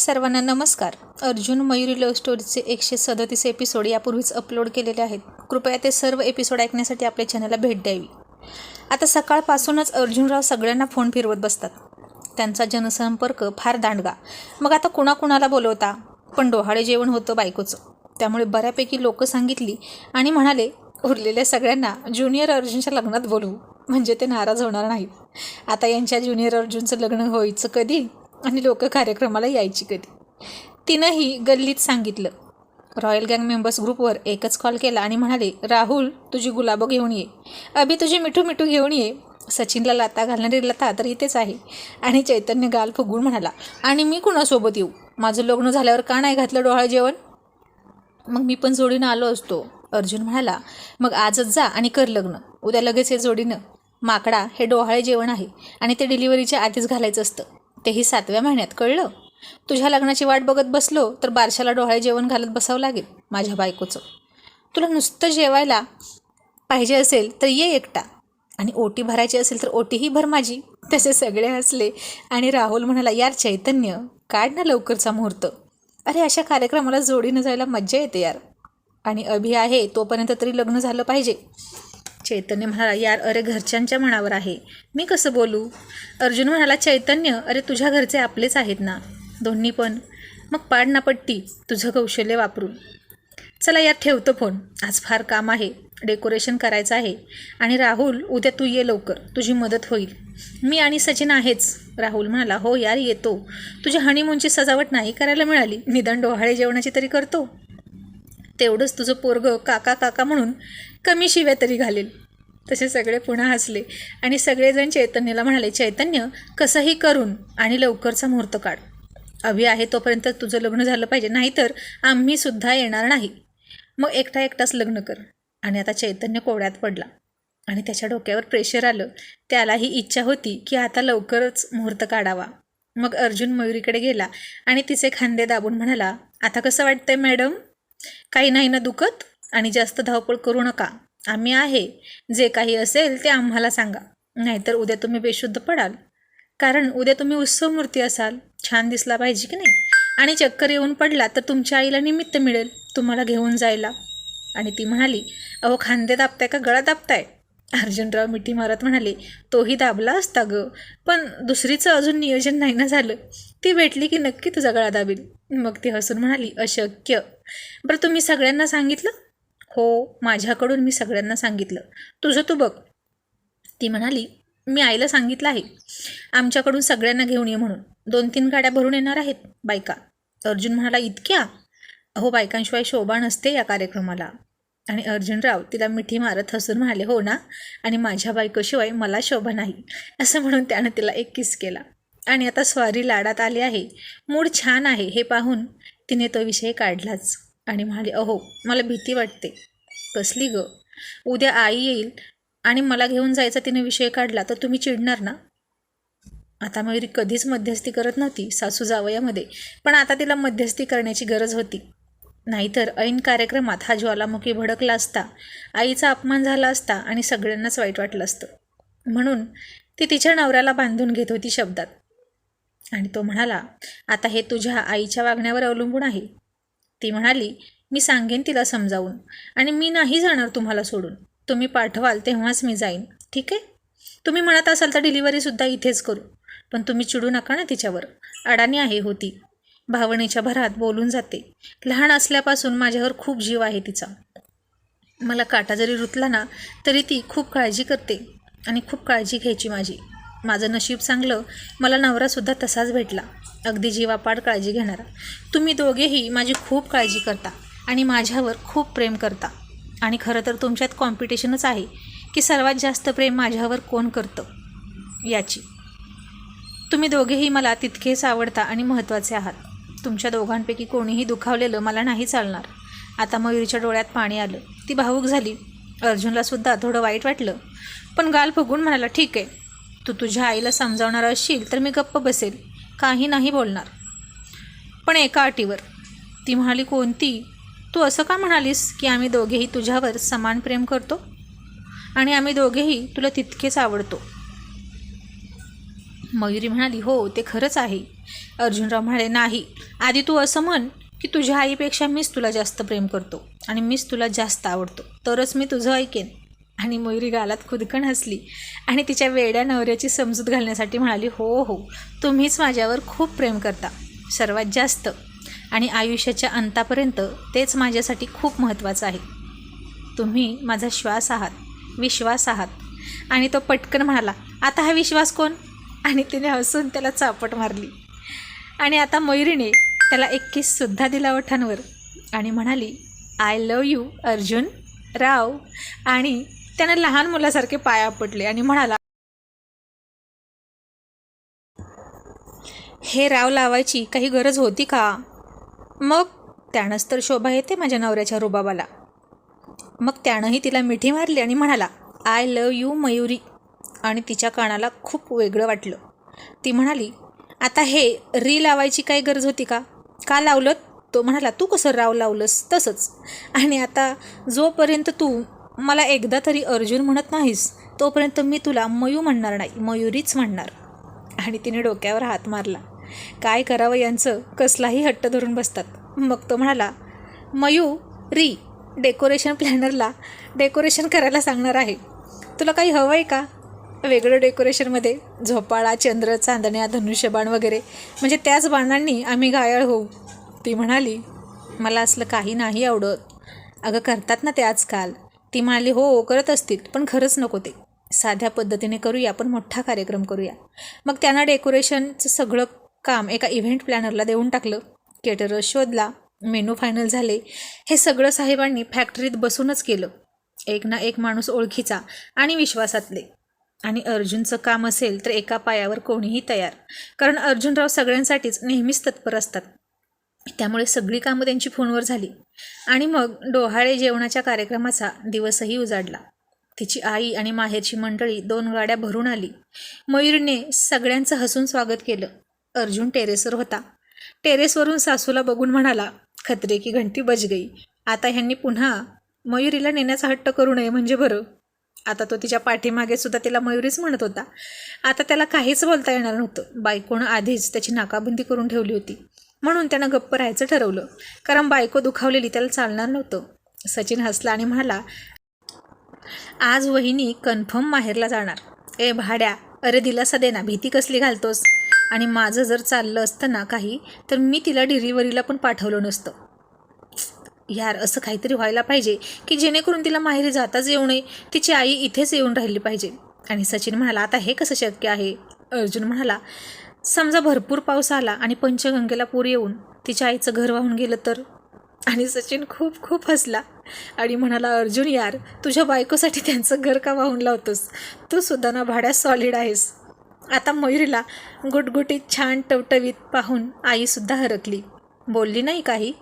सर्वांना नमस्कार. अर्जुन मयुरी लव्ह स्टोरीचे एकशे सदतीस एपिसोड यापूर्वीच अपलोड केलेले आहेत. कृपया ते सर्व एपिसोड ऐकण्यासाठी आपल्या चॅनलला भेट द्यावी. आता सकाळपासूनच अर्जुनराव सगळ्यांना फोन फिरवत बसतात. त्यांचा जनसंपर्क फार दांडगा. मग आता कुणाकुणाला बोलवता? पण डोहाळे जेवण होतं बायकोचं. त्यामुळे बऱ्यापैकी लोकं सांगितली आणि म्हणाले उरलेल्या सगळ्यांना ज्युनियर अर्जुनच्या लग्नात बोलवू. म्हणजे ते नाराज होणार नाहीत. आता यांच्या ज्युनियर अर्जुनचं लग्न व्हायचं कधी? आणि लोक कार्यक्रमाला यायची कधी. तिनंही गल्लीत सांगितलं. रॉयल गँग मेंबर्स ग्रुपवर एकच कॉल केला आणि म्हणाले राहुल तुझी गुलाबं घेऊन ये. अभि तुझी मिठू मिठू घेऊन ये. सचिनला लाता घालणारी लता तर इथेच आहे. आणि चैतन्य गाल फुगून म्हणाला आणि मी कुणासोबत येऊ? माझं लग्न झाल्यावर का नाही घातलं डोहाळ जेवण? मग मी पण जोडीनं आलो असतो. अर्जुन म्हणाला मग आजच जा आणि कर लग्न. उद्या लगेच हे जोडीनं. माकडा हे डोहाळे जेवण आहे आणि ते डिलिव्हरीच्या आधीच घालायचं असतं. तेही सातव्या महिन्यात कळलं. तुझ्या लग्नाची वाट बघत बसलो तर बारशाला डोहाळे जेवण घालत बसावं लागेल माझ्या बायकोचं. तुला नुसतं जेवायला पाहिजे असेल तर ये एकटा. आणि ओटी भरायची असेल तर ओटीही भर माझी. तसे सगळे हसले आणि राहुल म्हणाला यार चैतन्य काढ ना लवकरचा मुहूर्त. अरे अशा कार्यक्रमाला जोडीनं जायला मज्जा येते यार. आणि अभि आहे तोपर्यंत तरी लग्न झालं पाहिजे. चैतन्य म्हणाला यार अरे घरच्यांच्या मनावर आहे. मी कसं बोलू? अर्जुन म्हणाला चैतन्य अरे तुझ्या घरचे आपलेच आहेत ना? दोन्ही पण. मग पाड ना पट्टी तुझं कौशल्य वापरून. चला यार ठेवतो फोन. आज फार काम आहे. डेकोरेशन करायचं आहे. आणि राहुल उद्या तू ये लवकर. तुझी मदत होईल. मी आणि सचिन आहेच. राहुल म्हणाला हो यार येतो. तुझ्या हनीमूनची सजावट नाही करायला मिळाली? निदान डोहाळे जेवणाची तरी करतो? तेवढंच तुझं पोरगं काका काका म्हणून कमी शिव्या तरी घालेल. तसे सगळे पुन्हा हसले. आणि सगळेजण चैतन्यला म्हणाले चैतन्य कसंही करून आणि लवकरचा मुहूर्त काढ. अभि आहे तोपर्यंत तुझं लग्न झालं पाहिजे. नाहीतर आम्ही सुद्धा येणार नाही. मग एकटा एकटाच लग्न कर. आणि आता चैतन्य कोवड्यात पडला. आणि त्याच्या डोक्यावर प्रेशर आलं. त्यालाही इच्छा होती की आता लवकरच मुहूर्त काढावा. मग अर्जुन मयुरीकडे गेला आणि तिचे खांदे दाबून म्हणाला आता कसं वाटतंय मॅडम? काही नाही ना दुखत? आणि जास्त धावपळ करू नका. आम्ही आहे. जे काही असेल ते आम्हाला सांगा. नाहीतर उद्या तुम्ही बेशुद्ध पडाल. कारण उद्या तुम्ही उत्सव मूर्ती असाल. छान दिसला पाहिजे की नाही? आणि चक्कर येऊन पडला तर तुमच्या आईला निमित्त मिळेल. तुम्हाला घेऊन जायला. आणि ती म्हणाली अहो खांदे दाबताय का गळा दाबताय? अर्जुनराव मिठी मारत म्हणाले तोही दाबला असता ग. पण दुसरीचं अजून नियोजन नाही ना झालं. ती भेटली की नक्की तुझा गळा दाबेल. मग ती हसून म्हणाली अशक्य. बरं तुम्ही सगळ्यांना सांगितलं? हो माझ्याकडून मी सगळ्यांना सांगितलं. तुझं तू बघ. ती म्हणाली मी आईला सांगितलं आहे. आमच्याकडून सगळ्यांना घेऊन ये म्हणून. दोन तीन गाड्या भरून येणार आहेत बायका. अर्जुन म्हणाला इतक्या? अहो बायकांशिवाय शोभा नसते या कार्यक्रमाला. आणि अर्जुनराव तिला मिठी मारत हसून म्हणाले हो ना? आणि माझ्या बायकोशिवाय मला शोभा नाही. असं म्हणून त्यानं तिला एक किस केला. आणि आता स्वारी लाडात आली आहे. मूड छान आहे हे पाहून. तिने तो विषय काढलाच. आणि म्हणाली अहो मला भीती वाटते. कसली ग? उद्या आई येईल आणि मला घेऊन जायचा तिने विषय काढला तर तुम्ही चिडणार ना? आता मयुरी कधीच मध्यस्थी करत नव्हती सासू जावयामध्ये पण आता तिला मध्यस्थी करण्याची गरज होती. नाहीतर ऐन कार्यक्रमात हा ज्वालामुखी भडकला असता आईचा अपमान झाला असता आणि सगळ्यांनाच वाईट वाटलं असतं. म्हणून ती तिच्या नवऱ्याला बांधून घेत होती शब्दात. आणि तो म्हणाला आता हे तुझ्या आईच्या वागण्यावर अवलंबून आहे. ती म्हणाली मी सांगेन तिला समजावून आणि मी नाही जाणार तुम्हाला सोडून. तुम्ही पाठवाल तेव्हाच मी जाईन. ठीक आहे? तुम्ही म्हणत असाल तर डिलिव्हरीसुद्धा इथेच करू. पण तुम्ही चिडू नका ना तिच्यावर. अडाणी आहे होती भावनेच्या भरात बोलून जाते. लहान असल्यापासून माझ्यावर खूप जीव आहे तिचा. मला काटा जरी रुतला ना तरी ती खूप काळजी करते आणि खूप काळजी घ्यायची माझी. माझं नशीब चांगलं मला नवरासुद्धा तसाच भेटला. अगदी जीवापाड काळजी घेणारा. तुम्ही दोघेही माझी खूप काळजी करता आणि माझ्यावर खूप प्रेम करता. आणि खरं तर तुमच्यात कॉम्पिटिशनच आहे की सर्वात जास्त प्रेम माझ्यावर कोण करतं? याची. तुम्ही दोघेही मला तितकेच आवडता आणि महत्त्वाचे आहात. तुमच्या दोघांपैकी कोणीही दुखावलेलं मला नाही चालणार. आता मयुरीच्या डोळ्यात पाणी आलं. ती भावूक झाली. अर्जुनलासुद्धा थोडं वाईट वाटलं. पण गाल फुगून म्हणाला ठीक आहे. तू तुझ्या आईला समजावणार असशील तर मी गप्प बसेल. काही नाही बोलणार. पण एका अटीवर. ती म्हणाली कोणती? तू असं का म्हणालीस की आम्ही दोघेही तुझ्यावर समान प्रेम करतो? आणि आम्ही दोघेही तुला तितकेच आवडतो. मयुरी म्हणाली हो ते खरंच आहे. अर्जुनराव म्हणाले नाही. आधी तू असं म्हण की तुझ्या आईपेक्षा मीच तुला जास्त प्रेम करतो आणि मीच तुला जास्त आवडतो. तरच मी तुझं ऐकेन. आणि मयुरी गालात खुदकन हसली. आणि तिच्या वेड्या नवऱ्याची समजूत घालण्यासाठी म्हणाली हो हो तुम्हीच माझ्यावर खूप प्रेम करता सर्वात जास्त. आणि आयुष्याच्या अंतापर्यंत तेच माझ्यासाठी खूप महत्त्वाचं आहे. तुम्ही माझा श्वास आहात विश्वास आहात. आणि तो पटकन म्हणाला आता हा विश्वास कोण? आणि तिने हसून त्याला चापट मारली. आणि आता मयुरीने त्याला एक किससुद्धा दिला ओठांवर आणि म्हणाली I love you Arjun Rao आणि त्यानं लहान मुलासारखे पाया पडले आणि म्हणाला हे राव लावायची काही गरज होती का? मग त्यानंच तर शोभा येते माझ्या नवऱ्याच्या रुबाबाला. मग त्यानंही तिला मिठी मारली आणि म्हणाला आय लव यू मयुरी. आणि तिच्या कानाला खूप वेगळं वाटलं. ती म्हणाली आता हे री लावायची काही गरज होती का? का लावलं तो म्हणाला तू कसं राव लावलंस? तसंच. आणि आता जोपर्यंत तू मला एकदा तरी अर्जुन म्हणत नाहीस तोपर्यंत मी तुला मयू म्हणणार नाही मयुरीच म्हणणार. आणि तिने डोक्यावर हात मारला. काय करावं यांचं? कसलाही हट्ट धरून बसतात. मग तो म्हणाला मयू री डेकोरेशन प्लॅनरला डेकोरेशन करायला सांगणार आहे. तुला काही हवं आहे का? वेगळं डेकोरेशनमध्ये झोपाळा चंद्र चांदण्या धनुष्यबाण वगैरे म्हणजे त्याच बाणांनी आम्ही घायाळ होऊ. ती म्हणाली मला असलं काही नाही आवडत. अगं करतात ना ते आजकाल ती म्हणाली हो, हो करत असतील पण खरंच नको ते. साध्या पद्धतीने करूया पण मोठा कार्यक्रम करूया. मग त्यांना डेकोरेशनचं सगळं काम एका इव्हेंट प्लॅनरला देऊन टाकलं. केटरर शोधला मेनू फायनल झाले. हे सगळं साहेबांनी फॅक्टरीत बसूनच केलं. एक ना एक माणूस ओळखीचा आणि विश्वासातले. आणि अर्जुनचं काम असेल तर एका पायावर कोणीही तयार. कारण अर्जुनराव सगळ्यांसाठीच नेहमीच तत्पर असतात. त्यामुळे सगळी कामं त्यांची फोनवर झाली. आणि मग डोहाळे जेवणाच्या कार्यक्रमाचा दिवसही उजाडला. तिची आई आणि माहेरची मंडळी दोन गाड्या भरून आली. मयूरने सगळ्यांचं हसून स्वागत केलं. अर्जुन टेरेसवर होता. टेरेसवरून सासूला बघून म्हणाला खतरे की घंटी बज गई. आता ह्यांनी पुन्हा मयुरीला नेण्याचा हट्ट करू नये म्हणजे बरं. आता तो तिच्या पाठीमागे सुद्धा तिला मयुरीच म्हणत होता. आता त्याला काहीच बोलता येणार नव्हतं. बायकोनं आधीच त्याची नाकाबंदी करून ठेवली होती. म्हणून त्यानं गप्प राहायचं ठरवलं. कारण बायको दुखावलेली त्याला चालणार नव्हतं. सचिन हसला आणि म्हणाला आज वहिनी कन्फर्म माहेरला जाणार. ए भाड्या अरे दिलासा दे ना भीती कसली घालतोस? आणि माझं जर चाललं असतं ना काही तर मी तिला डिलिव्हरीला पण पाठवलं नसतं. यार असं काहीतरी व्हायला पाहिजे की जेणेकरून तिला माहेरी जाताच येऊ नये. तिची आई इथेच येऊन राहिली पाहिजे. आणि सचिन म्हणाला आता हे कसं शक्य आहे? अर्जुन म्हणाला समजा भरपूर पाऊस आला आणि पंचगंगेला पूर येऊन तिच्या आईचं घर वाहून गेलं तर? आणि सचिन खूप खूप हसला आणि म्हणाला अर्जुन यार तुझ्या बायकोसाठी त्यांचं घर का वाहून लावतोस? तू सुद्धा ना भाड्यात सॉलिड आहेस. आता मयुरीला गुटगुटीत छान टवटवीत पाहून आईसुद्धा हरकली. बोलली नाही काही.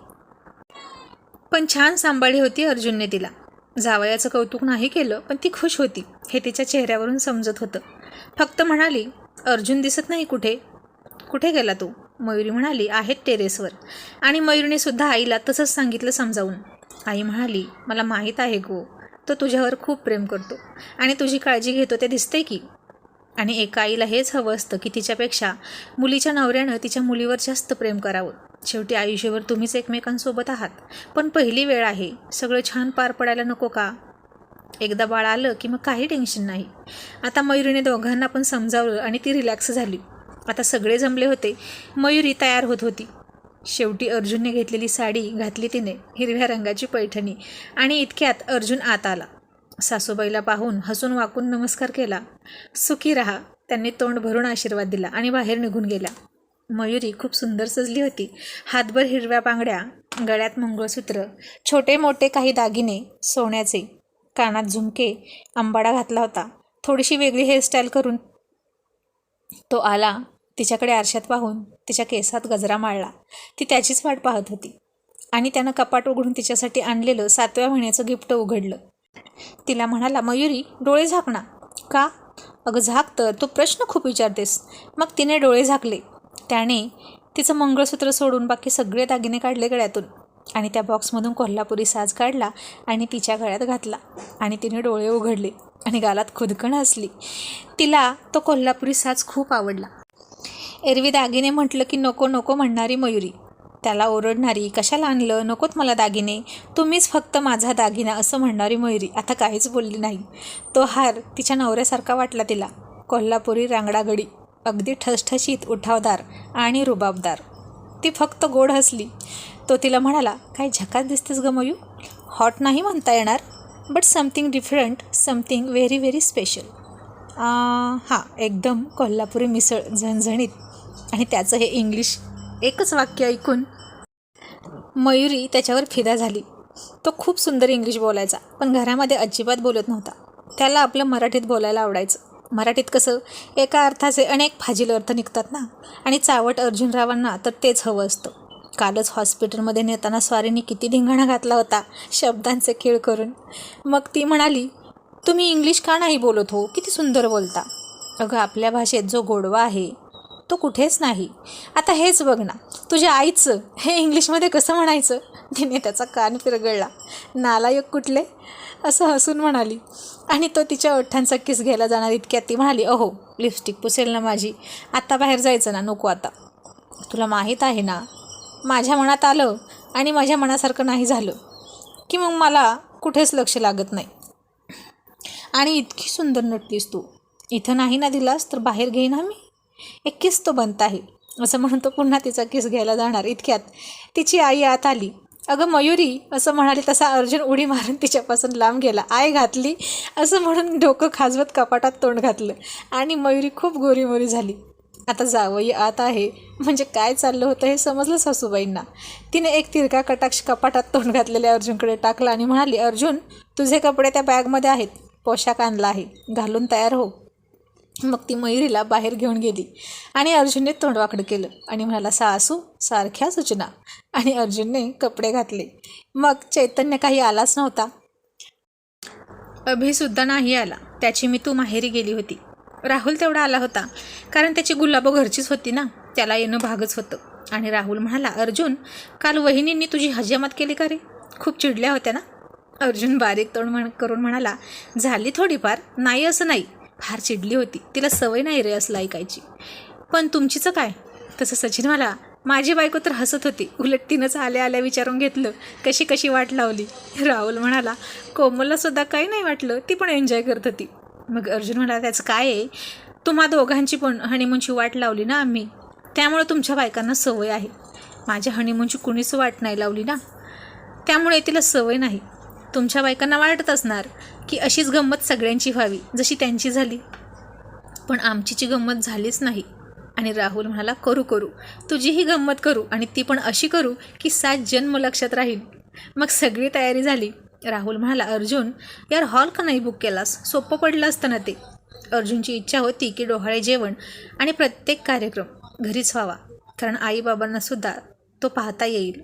पण छान सांभाळी होती अर्जुनने तिला. जावयाचं कौतुक नाही केलं पण ती खुश होती. हे तिच्या चेहऱ्यावरून समजत होतं. फक्त म्हणाली अर्जुन दिसत नाही कुठे? कुठे गेला तू? मयुरी म्हणाली आहेत टेरेसवर. आणि मयुरीने सुद्धा आईला तसंच सांगितलं समजावून. आई म्हणाली मला माहीत आहे गो तो तुझ्यावर खूप प्रेम करतो आणि तुझी काळजी घेतो ते दिसते की? आणि एका आईला हेच हवं असतं की तिच्यापेक्षा मुलीच्या नवऱ्यानं तिच्या मुलीवर जास्त प्रेम करावं. शेवटी आयुष्यभर तुम्हीच एकमेकांसोबत आहात. पण पहिली वेळ आहे. सगळं छान पार पडायला नको का? एकदा बाळ आलं की मग काही टेन्शन नाही. आता मयुरीने दोघांना पण समजावलं आणि ती रिलॅक्स झाली. आता सगळे जमले होते. मयुरी तयार होत होती. शेवटी अर्जुनने घेतलेली साडी घातली तिने हिरव्या रंगाची पैठणी आणि इतक्यात अर्जुन आत आला. सासूबाईला पाहून हसून वाकून नमस्कार केला. सुखी रहा. त्यांनी तोंड भरून आशीर्वाद दिला आणि बाहेर निघून गेला. मयुरी खूप सुंदर सजली होती. हातभर हिरव्या बांगड्या गळ्यात मंगळसूत्र छोटे मोठे काही दागिने सोन्याचे कानात झुमके अंबाडा घातला होता. थोडीशी वेगळी हेअरस्टाईल करून तो आला तिच्याकडे आरशात पाहून तिच्या केसात गजरा माळला. ती त्याचीच वाट पाहत होती आणि त्यानं कपाट उघडून तिच्यासाठी आणलेलं सातव्या महिन्याचं गिफ्ट उघडलं. तिला म्हणाला मयुरी डोळे झाकणा का? अगं झाक तर. तू प्रश्न खूप विचारतेस. मग तिने डोळे झाकले. त्याने तिचं मंगळसूत्र सोडून बाकी सगळे दागिने काढले गळ्यातून. आणि त्या बॉक्समधून कोल्हापुरी साज काढला आणि तिच्या गळ्यात घातला. आणि तिने डोळे उघडले आणि गालात खुदकण हसली तिला तो कोल्हापुरी साज खूप आवडला. एरवी दागिने म्हटलं की नको नको म्हणणारी मयुरी. त्याला ओरडणारी कशाला आणलं? नकोत मला दागिने. तुम्हीच फक्त माझा दागिना असं म्हणणारी मयुरी. आता काहीच बोलली नाही. तो हार तिच्या नवऱ्यासारखा वाटला तिला. कोल्हापुरी रांगडागडी. अगदी ठसठशीत उठावदार आणि रुबाबदार. ती फक्त गोड हसली. तो तिला म्हणाला काय झकास दिसतेस ग मयू? हॉट नाही म्हणता येणार but something different something very very special हां एकदम कोल्हापुरी मिसळ झणझणीत. आणि त्याचं हे इंग्लिश एकच वाक्य ऐकून मयुरी त्याच्यावर फिदा झाली. तो खूप सुंदर इंग्लिश बोलायचा पण घरामध्ये अजिबात बोलत नव्हता. त्याला आपलं मराठीत बोलायला आवडायचं. मराठीत कसं एका अर्थाचे अनेक फाजील अर्थ निघतात ना. आणि चावट अर्जुनरावांना तर तेच हवं असतं. कालच हॉस्पिटलमध्ये नेताना स्वारीने किती धिंगाणा घातला होता शब्दांचे खेळ करून. मग ती म्हणाली तुम्ही इंग्लिश का नाही बोलत हो? किती सुंदर बोलता. अगं आपल्या भाषेत जो गोडवा आहे तो कुठेच नाही. आता हेच बघ ना तुझ्या आईचं हे इंग्लिशमध्ये कसं म्हणायचं? तिने त्याचा कान फिरगळला नालायक कुठले? असं हसून म्हणाली. आणि तो तिच्या ओठांचा किस घ्यायला जाणार इतक्यात ती म्हणाली अहो लिपस्टिक पुसेल ना माझी. आत्ता बाहेर जायचं ना नको आता. तुला माहीत आहे ना माझ्या मनात आलं आणि माझ्या मनासारखं नाही झालं की मग मला कुठेच लक्ष लागत नाही. आणि इतकी सुंदर नटलीस तू. इथं नाही ना दिलास तर बाहेर घेईन आम्ही? मी एक किस तो बनता आहे असं म्हणून तो पुन्हा तिचा किस घ्यायला जाणार. इतक्यात तिची आई आत आली. अगं मयुरी असं म्हणाली तसा अर्जुन उडी मारून तिच्यापासून लांब गेला. आय घातली असं म्हणून डोकं खाजवत कपाटात तोंड घातलं. आणि मयुरी खूप गोरीमोरी झाली. आता जावई आत आहे. म्हणजे काय चाललं होतं हे समजलं सासूबाईंना? तिने एक तिरका कटाक्ष कपाटात तोंड घातलेल्या अर्जुनकडे टाकला आणि म्हणाली अर्जुन तुझे कपडे त्या बॅगमध्ये आहेत. पोशाख आणला आहे. घालून तयार हो. मग ती मयुरीला बाहेर घेऊन गेली. आणि अर्जुनने तोंडवाकडं केलं आणि म्हणाला सासू सारख्या सूचना. आणि अर्जुनने कपडे घातले. मग चैतन्य काही आलाच नव्हता. अभिसुद्धा नाही आला. त्याची मी तू माहेरी गेली होती. राहुल तेवढा आला होता. कारण त्याची गुलाबो घरचीच होती ना. त्याला येणं भागच होतं. आणि राहुल म्हणाला अर्जुन काल वहिनींनी तुझी हजामत केली का रे? खूप चिडल्या होत्या ना? अर्जुन बारीक तोंड म्हण करून म्हणाला झाली थोडीफार. नाही असं नाही. फार चिडली होती. तिला सवय नाही रे असलं ऐकायची. पण तुमचीचं काय? तसं सचिन मला माझी बायको तर हसत होती. उलट तिनंच आल्या आल्या विचारून घेतलं. कशी कशी वाट लावली? राहुल म्हणाला कोमलला सुद्धा काही नाही वाटलं. ती पण एन्जॉय करत होती. मग अर्जुन म्हणाला त्याचं काय आहे? तुम्हा दोघांची पण हनीमूनची वाट लावली ना आम्ही. त्यामुळे तुमच्या बायकांना सवय आहे. माझ्या हनीमूनची कुणीच वाट नाही लावली ना. त्यामुळे तिला सवय नाही. तुमच्या बायकांना वाटत असणार. की अशीच गंमत सगळ्यांची व्हावी जशी त्यांची झाली. पण आमचीची गंमत झालीच नाही. आणि राहुल म्हणाला करू करू. तुझीही गंमत करू आणि ती पण अशी करू की सात जन्म लक्षात राहील. मग सगळी तयारी झाली. राहुल म्हणाला अर्जुन यार हॉल का नाही बुक केलास? सोपं पडलं असतं ना ते. अर्जुनची इच्छा होती की डोहाळे जेवण आणि प्रत्येक कार्यक्रम घरीच व्हावा कारण आईबाबांनासुद्धा तो पाहता येईल.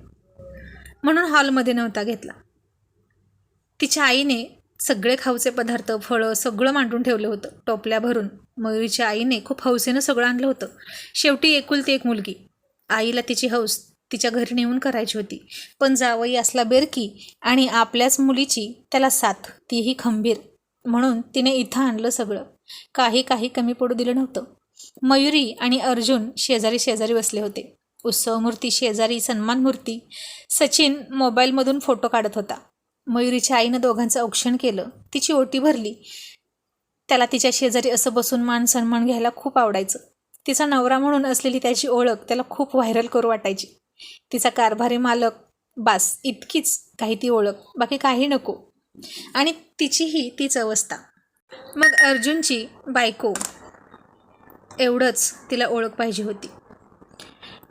म्हणून हॉलमध्ये नव्हता घेतला. तिच्या आईने सगळे खाऊचे पदार्थ फळं सगळं मांडून ठेवलं होतं. टोपल्या भरून मयुरीच्या आईने खूप हौसेनं सगळं आणलं होतं. शेवटी एकुलती एक मुलगी. आईला तिची हौस तिच्या घरी नेऊन करायची होती. पण जावई असला बेरकी आणि आपल्याच मुलीची त्याला साथ तीही खंबीर. म्हणून तिने इथं आणलं सगळं. काही काही कमी पडू दिलं नव्हतं. मयुरी आणि अर्जुन शेजारी शेजारी बसले होते. उत्सव मूर्ती शेजारी सन्मान मूर्ती. सचिन मोबाईलमधून फोटो काढत होता. मयुरीच्या आईनं दोघांचं औक्षण केलं. तिची ओटी भरली. त्याला तिच्या शेजारी असं बसून मान सन्मान घ्यायला खूप आवडायचं. तिचा नवरा म्हणून असलेली त्याची ओळख त्याला खूप व्हायरल करू वाटायची. तिचा कारभारी मालक बास इतकीच काही ती ओळख. बाकी काही नको. आणि तिचीही तीच अवस्था. मग अर्जुनची बायको एवढंच तिला ओळख पाहिजे होती.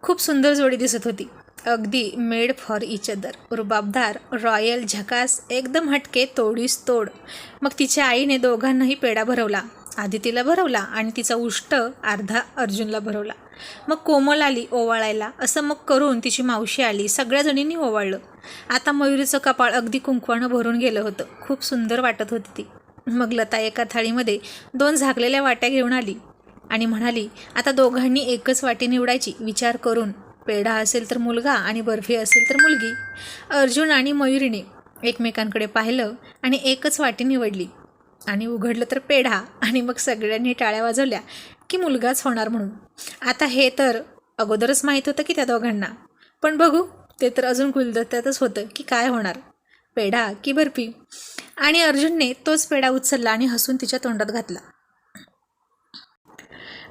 खूप सुंदर जोडी दिसत होती. अगदी मेड फॉर इच अदर रुबाबदार रॉयल झकास एकदम हटके तोडीस तोड. मग तिच्या आईने दोघांनाही पेढा भरवला. आधी तिला भरवला आणि तिचा उष्ट अर्धा अर्जुनला भरवला. मग कोमल आली ओवाळायला. असं मग करून तिची मावशी आली. सगळ्या जणींनी ओवाळलं. आता मयुरीचं कपाळ अगदी कुंकवानं भरून गेलं होतं. खूप सुंदर वाटत होती ती. मग लता एका थाळीमध्ये दोन झाकलेल्या वाट्या घेऊन आली आणि म्हणाली आता दोघांनी एकच वाटी निवडायची. विचार करून. पेढा असेल तर मुलगा आणि बर्फी असेल तर मुलगी. अर्जुन आणि मयुरीने एकमेकांकडे पाहिलं आणि एकच वाटी निवडली. आणि उघडलं तर पेढा आणि मग सगळ्यांनी टाळ्या वाजवल्या की मुलगाच होणार म्हणून. आता हे तर अगोदरच माहीत होतं की त्या दोघांना. पण बघू ते तर अजून गुलदत्यातच होतं की काय होणार. पेढा की बर्फी? आणि अर्जुनने तोच पेढा उचलला आणि हसून तिच्या तोंडात घातला.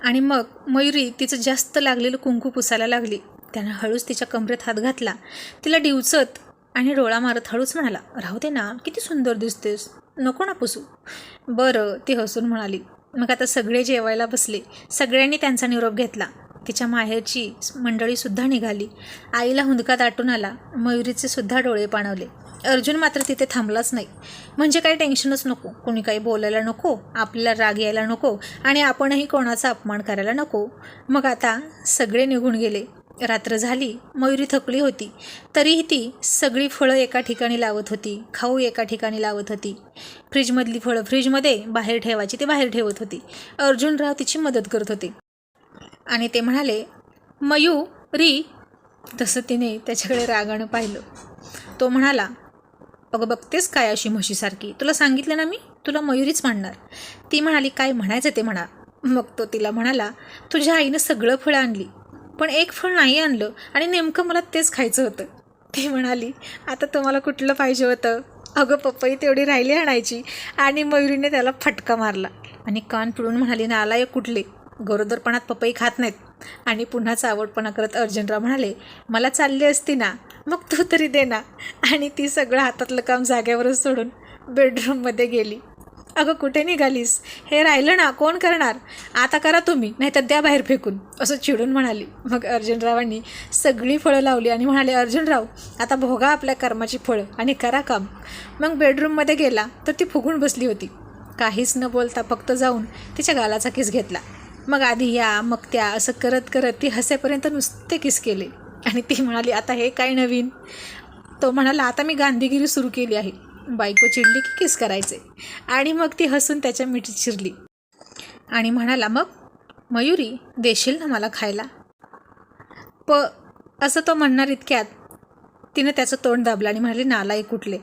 आणि मग मयुरी तिचं जास्त लागलेलं कुंकू पुसायला लागली. त्यानं हळूच तिच्या कमरेत हात घातला. तिला डिवचत आणि डोळा मारत हळूच म्हणाला राहू दे ना किती सुंदर दिसतेस. नको ना पुसू. बरं ती हसून म्हणाली. मग आता सगळे जेवायला बसले. सगळ्यांनी त्यांचा निरोप घेतला. तिच्या माहेरची मंडळीसुद्धा निघाली. आईला हुंदका दाटून आला. मयुरीचे सुद्धा डोळे पाणवले. अर्जुन मात्र तिथे थांबलाच नाही. म्हणजे काही टेन्शनच नको. कोणी काही बोलायला नको. आपल्याला राग यायला नको. आणि आपणही कोणाचा अपमान करायला नको. मग आता सगळे निघून गेले. रात्र झाली मयुरी थकली होती. तरीही ती सगळी फळं एका ठिकाणी लावत होती खाऊ एका ठिकाणी लावत होती. फ्रीजमधली फळं फ्रीजमध्ये बाहेर ठेवायची ते बाहेर ठेवत होती. अर्जुनराव तिची मदत करत होते. आणि ते म्हणाले मयू री. तसं तिने त्याच्याकडे रागानं पाहिलं. तो म्हणाला अगं बघतेस काय अशी म्हशीसारखी तुला सांगितलं ना मी? तुला मयुरीच म्हणणार ती म्हणाली काय म्हणायचं ते म्हणा. मग तो तिला म्हणाला तुझ्या आईनं सगळं फळं आणली. पण एक फळ नाही आणलं आणि नेमकं मला तेच खायचं होतं. ती म्हणाली आता तुम्हाला कुठलं पाहिजे होतं? अगं पपई तेवढी राहिली आणायची. आणि मयुरीने त्याला फटका मारला. आणि कान पिळून म्हणाली नालायक कुठले? गरोदरपणात पपई खात नाहीत. आणि पुन्हा चावटपणा करत अर्जुनराव म्हणाले मला चालली असती ना मग तू तरी दे ना. आणि ती सगळं हातातलं काम जाग्यावरच सोडून बेडरूममध्ये गेली. अगं कुठे निघालीस? हे राहिलं ना कोण करणार? आता करा तुम्ही नाहीतर द्या बाहेर फेकून असं चिडून म्हणाली. मग अर्जुनरावांनी सगळी फळं लावली आणि म्हणाले अर्जुनराव आता भोगा आपल्या कर्माची फळं आणि करा काम. मग बेडरूममध्ये गेला तर ती फुगून बसली होती. काहीच न बोलता फक्त जाऊन तिच्या गालाचा किस घेतला. मग आधी या मग त्या असं करत करत ती हसेपर्यंत नुसते किस केले. आणि ती म्हणाली आता हे काय नवीन? तो म्हणाला आता मी गांधीगिरी सुरू केली आहे. बायको चिडली की किस करायचे. आणि मग ती हसून त्याच्या मिठीत शिरली. आणि म्हणाला मग मयुरी देशील ना मला खायला? प असं तो म्हणणार इतक्यात तिनं त्याचं तोंड दाबलं आणि म्हणाले नालाय कुठले.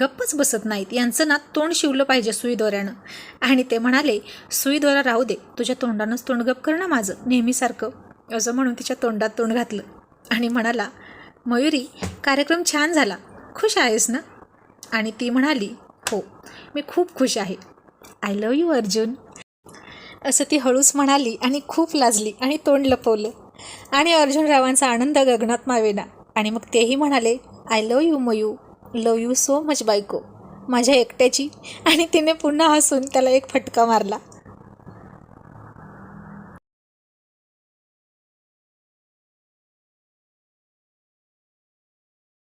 गप्पच बसत नाहीत. यांचं ना तोंड शिवलं पाहिजे सुईदोऱ्यानं आणि ते म्हणाले सुईदोरा राहू दे. तुझ्या तोंडानंच तोंड गप कर ना माझं. नेहमीसारखं. असं म्हणून तिच्या तोंडात तोंड घातलं. आणि म्हणाला मयुरी कार्यक्रम छान झाला. खुश आहेस ना? आणि ती म्हणाली हो मी खूप खुश आहे. I love you Arjun. असं ती हळूच म्हणाली आणि खूप लाजली आणि तोंड लपवलं. आणि अर्जुनरावांचा आनंद गगनात मावेना. आणि मग तेही म्हणाले I love you Mayu. Love you so much बायको. माझ्या एकट्याची. आणि तिने पुन्हा हसून त्याला एक फटका मारला.